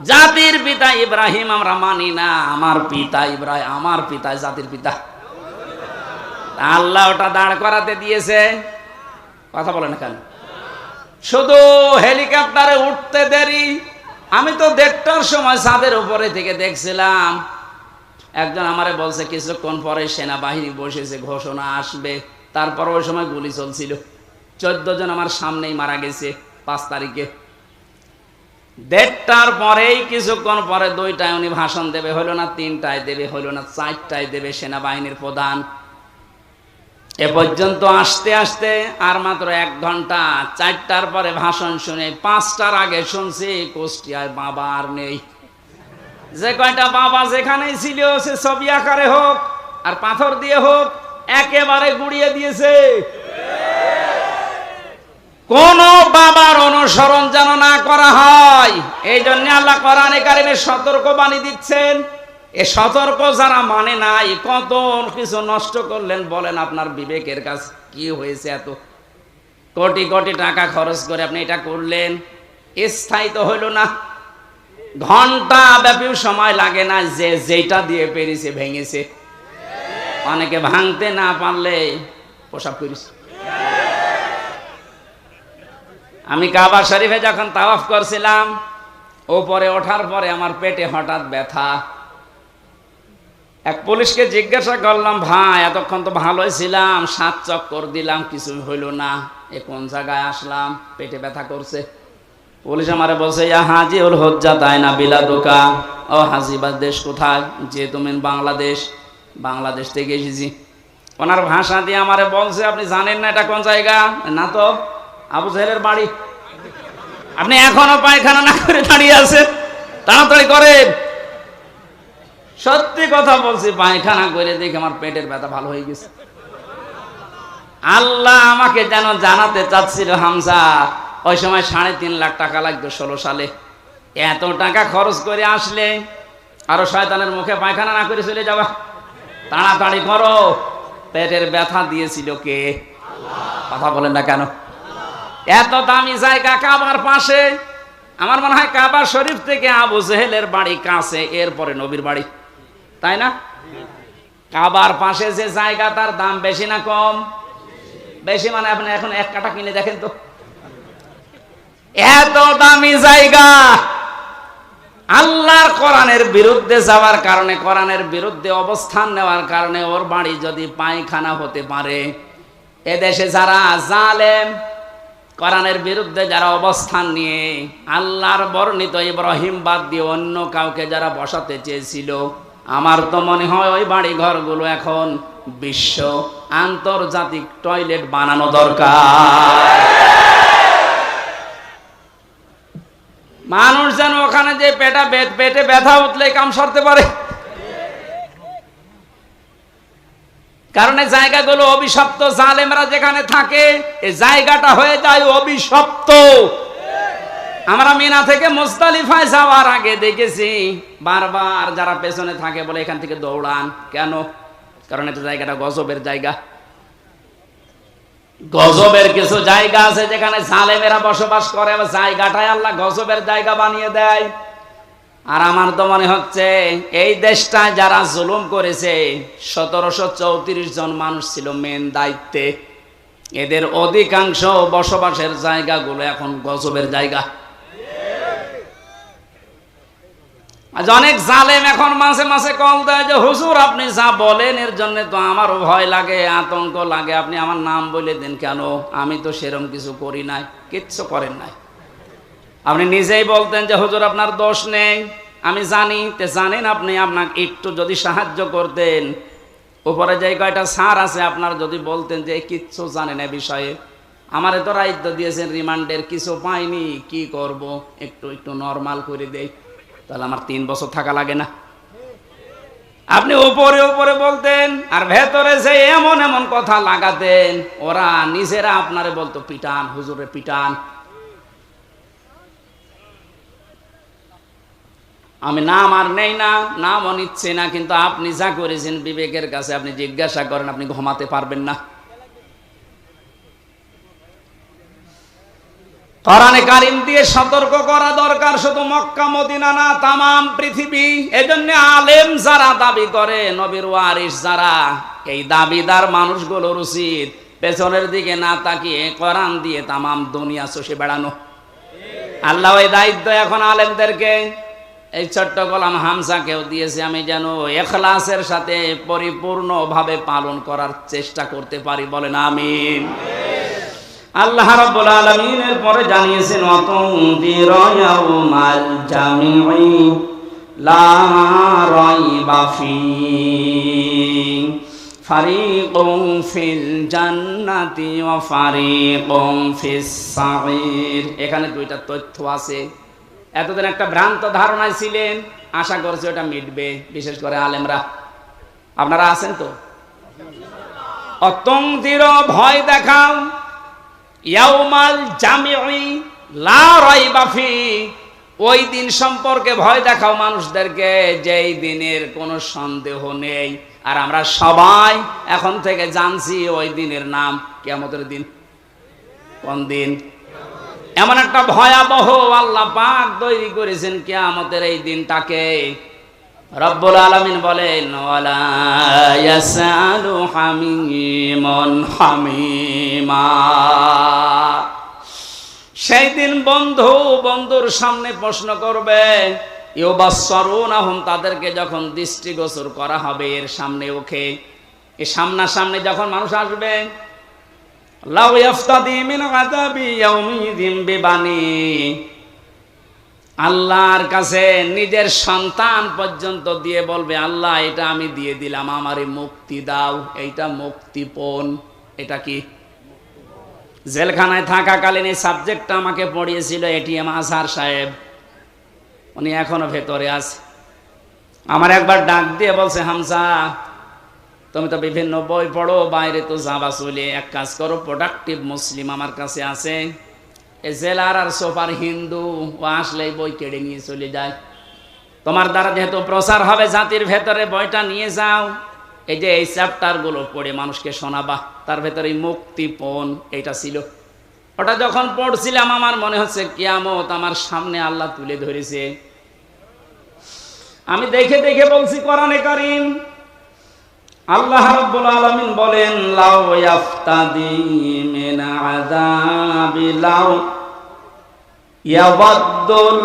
জাতির পিতা ইব্রাহিম, আমরা মানি না। আমার পিতা ইব্রাহিম, আমার পিতা জাতির পিতা। আল্লাহ ওটা দাঁড় করাতে দিয়েছে। কথা বলে না কেন? শুধু হেলিকপ্টারে উঠতে দেরি। আমি তো দেড়টার সময় ছাদের উপরে থেকে দেখছিলাম। একজন আমারে বলছে, কিছুক্ষণ পরে সেনাবাহিনী বসেছে, ঘোষণা আসবে। তারপর ওই সময় গুলি চলছিল। চোদ্দ জন আমার সামনেই মারা গেছে পাঁচ তারিখে। দেড়টার পরেই কিছুক্ষণ পরে দুইটায় উনি ভাষণ দেবে হলো না তিনটায় দেবে হলো না চারটায় দেবে সেনাবাহিনীর প্রধান। এ পর্যন্ত আসতে আসতে আর মাত্র এক ঘণ্টা, চারটার পরে ভাষণ শুনে পাঁচটার আগে শুনছি কুষ্টিয়ায় বাবা আর নেই। যে কয়টা বাবা যেখানেই ছিল, সে ছবি আকারে হোক আর পাথর দিয়ে হোক, একেবারে গুড়িয়ে দিয়েছে। কোন বাবার অনুসরণ যেন না করা হয়। এই জন্য আল্লাহ কোরআনে কারিমে সতর্ক বাণী দিচ্ছেন। এ সতর্ক যারা মানে নাই কত কিছু নষ্ট করলেন বলেন আপনার বিবেকের কাছে কি হয়েছে এত? কোটি কোটি টাকা খরচ করে আপনি এটা করলেন, স্থায়ী তো হইল না। ঘণ্টা ব্যাপী সময় লাগে না, যে যেটা দিয়ে পেরেছে, ভেঙেছে। অনেকে ভাঙতে না পারলে পোশাক করিস আমি কাবা শরীফে যখন তাওয়াফ করছিলাম ওপরে ওঠার পরে আমার পেটে হঠাৎ ব্যথা। এক পুলিশকে জিজ্ঞাসা করলাম, ভাই, এতক্ষণ তো ভালোই ছিলাম, সাত চক্কর দিলাম কিছু হইল না। এ কোন জায়গায় আসলাম? পেটে ব্যথা করছে। পুলিশ আমারে বলছে, ইয়া হাজি ওর হজ্জা, তাই না বিলা দোকা? ও হাজিবাদ দেশ কোথায়? যে তুমি বাংলাদেশ বাংলাদেশ থেকে এসেছি। ওনার ভাষা দিয়ে আমারে বলছে, আপনি জানেন না এটা কোন জায়গা? না তো। আবু জাহেলের বাড়ি। আপনি এখনও পায়খানা না করে দাঁড়িয়ে আছেন। তাড়াতাড়ি করেন। সত্যি কথা বলছি, পায়খানা করে দেখে আমার পেটের ব্যথা ভালো হয়ে গেছে। আল্লাহ আমাকে যেন জানাতে চাচ্ছিল হামসা ওই সময় সাড়ে তিন লাখ টাকা লাগতো ষোলো সালে। এত টাকা খরচ করে আসলে আরও শয়তানের মুখে পায়খানা না করে চলে যাবা তাড়াতাড়ি করো। পেটের ব্যথা দিয়েছিল কে? কথা বলেন না কেন? এত দামি জায়গা কাবার পাশে? আমার মনে হয় কাবা শরীফ থেকে আবু জেহেলের বাড়ি কাছে, এরপরে নবীর বাড়ি। তাই না? কাবার পাশে যে জায়গা, তার দাম বেশি না কম? বেশি মানে আপনি এখন এক কাটা কিনে দেখেন তো। এত দামি জায়গা! আল্লাহর কোরআনের বিরুদ্ধে যাওয়ার কারণে, কোরআনের বিরুদ্ধে অবস্থান নেওয়ার কারণে ওর বাড়ি যদি পায়খানা হতে পারে, এদেশে যারা জালেম কোরআনের বিরুদ্ধে যারা অবস্থান নিয়ে আল্লাহর বর্ণিত ইব্রাহিম বাদ দিয়ে অন্য কাউকে যারা বসাতে চেয়েছিল, আমার তো মনে হয় ওই বাড়ি ঘরগুলো এখন বিশ্ব আন্তর্জাতিক টয়লেট বানানো দরকার। মানুষ যেন ওখানে যে পেটা পেটে ব্যথা উঠলে কাম সরতে পারে। কারণ এই জায়গাগুলো অভিশপ্ত, জালেমরা যেখানে থাকে এই জায়গাটা হয়ে যায় অভিশপ্ত। আমরা মিনা থেকে মুস্তালিফায় যাওয়ার আগে দেখেছি, বারবার যারা পেছনে থাকে বলে এখান থেকে দৌড়ান। কেন? কারণ এটা জায়গাটা গজবের জায়গা। গজবের কিছু জায়গা আছে যেখানে জালেমেরা বসবাস করে আবার জায়গাটাই আল্লাহ গজবের জায়গা বানিয়ে দেয়। আর আমার তো মনে হচ্ছে এই দেশটায় যারা জুলুম করেছে, সতেরোশো চৌত্রিশ জন মানুষ ছিল মেন দায়িত্বে। এদের অধিকাংশ বসবাসের জায়গাগুলো এখন গজবের জায়গা। আজ অনেক জালেম এখন মাসে মাসে কল দেয় যে, হুজুর, আপনি যা বলেন, এর জন্য তো আমারও ভয় লাগে, আতঙ্ক লাগে। আপনি আমার নাম বলে দেন কেন? আমি তো সেরম কিছু করি নাই, কিচ্ছু করেন নাই। আপনি নিজেই বলতেন যে, হুজুর, আপনার দোষ নেই। আমি জানি, তে জানেন আপনি, আপনাকে একটু যদি সাহায্য করতেন। উপরে যে কয়টা সার আছে, আপনার যদি বলতেন যে কিচ্ছু জানেন এ বিষয়ে। আমারে তো রাইত্য দিয়েছেন, রিমান্ডের কিছু পাইনি, কি করব? একটু একটু নর্মাল করে দেই। তাহলে আমার তিন বছর থাকা লাগে না। আপনি উপরে উপরে বলতেন, আর ভেতরে যে এমন এমন কথা লাগাতেন, ওরা নিজেরা আপনারে বলতো, পিটান, হুজুরে, পিটান। আমি নাম আর নেই না, নামও নিচ্ছি না, কিন্তু আপনি যা করেছেন বিবেকের কাছে আপনি জিজ্ঞাসা করেন, আপনি ঘুমাতে পারবেন না। কোরআনে কারিম দিয়ে সতর্ক করা দরকার, শুধু মক্কা, মদিনা না, তামাম পৃথিবী। এজন্য আলেম যারা দাবি করে, নবীর ওয়ারিস যারা, এই দাবিদার মানুষগুলোর উচিত পেছনের দিকে না তাকিয়ে কোরআন দিয়ে তামাম দুনিয়া চষে বেড়ানো। আল্লাহ এই দায়িত্ব এখন আলেমদেরকে এই ছোট্ট গোলাম হামসাকেও দিয়েছে আমি যেন এখলাসের সাথে পরিপূর্ণভাবে পালন করার চেষ্টা করতে পারি। বলেন আমিন। আল্লাহ রাব্বুল আলামিনের পরে জানিয়েছেন অতন্দির ইয়াউমাল জামিঈ লা রাইবা ফি ফারিকুম ফিল জান্নাতি ওয়া ফারিকুম ফিস সাঈর এখানে দুইটা তথ্য আছে। এতদিন একটা ভ্রান্ত ধারণায় ছিলেন, আশা করছি ওটা মিটবে, বিশেষ করে আলেমরা। আপনারা আছেন তো? অতন্দির ভয় দেখাও, ইয়াউমাল জামিঈ লা রাইবা ফি। ওই দিন সম্পর্কে ভয় দেখাও মানুষদেরকে, যেই দিনের কোনো সন্দেহ নেই। আর আমরা সবাই এখন থেকে জানছি ওই দিনের নাম, কিয়ামতের দিন। কোন দিন? এমন একটা ভয়াবহ আল্লাহ পাক তৈরি করেছেন কিয়ামতের এই দিনটাকে। রব্বুল আলমিন বলেন সেই দিন বন্ধু বন্ধুর সামনে প্রশ্ন করবে তাদেরকে যখন দৃষ্টিগোচর করা হবে এর সামনে ওকে। এ সামনাসামনি যখন মানুষ আসবে লাউ আল্লাহর কাছে নিজের সন্তান পর্যন্ত দিয়ে বলবে, আল্লাহ, এটা আমি দিয়ে দিলাম, আমারে মুক্তি দাও, এইটা মুক্তিপণ। এটা কি? জেলখানায় থাকাকালীন এই সাবজেক্টটা আমাকে পড়িয়েছিল এটিএম আজহার সাহেব। উনি এখনও ভেতরে আছে। আমার একবার ডাক দিয়ে বলছে হামসা তুমি তো বিভিন্ন বই পড়ো, বাইরে তো যাবা চলে এক কাজ করো প্রোডাক্টিভ মুসলিম আমার কাছে আছে। জেলার আর সোফার হিন্দু, ও আসলে বই কেড়ে নিয়ে চলে যায়। তোমার দ্বারা যেহেতু প্রচার হবে জাতির ভেতরে, বইটা নিয়ে যাও। এই যে এই চ্যাপ্টারগুলো পড়ে মানুষকে শোনাবা, তার ভেতরে মুক্তিপণ, এইটা ছিল। ওটা যখন পড়ছিলাম, আমার মনে হচ্ছে কিয়ামত আমার সামনে আল্লাহ তুলে ধরেছে। আমি দেখে দেখে বলছি, কোরআনে কারিম আল্লাহ রাব্বুল আলামিন বলেন লাউ ইয়াফতাদি মিন আযাবি লাউ ইয়াবাদ্দুল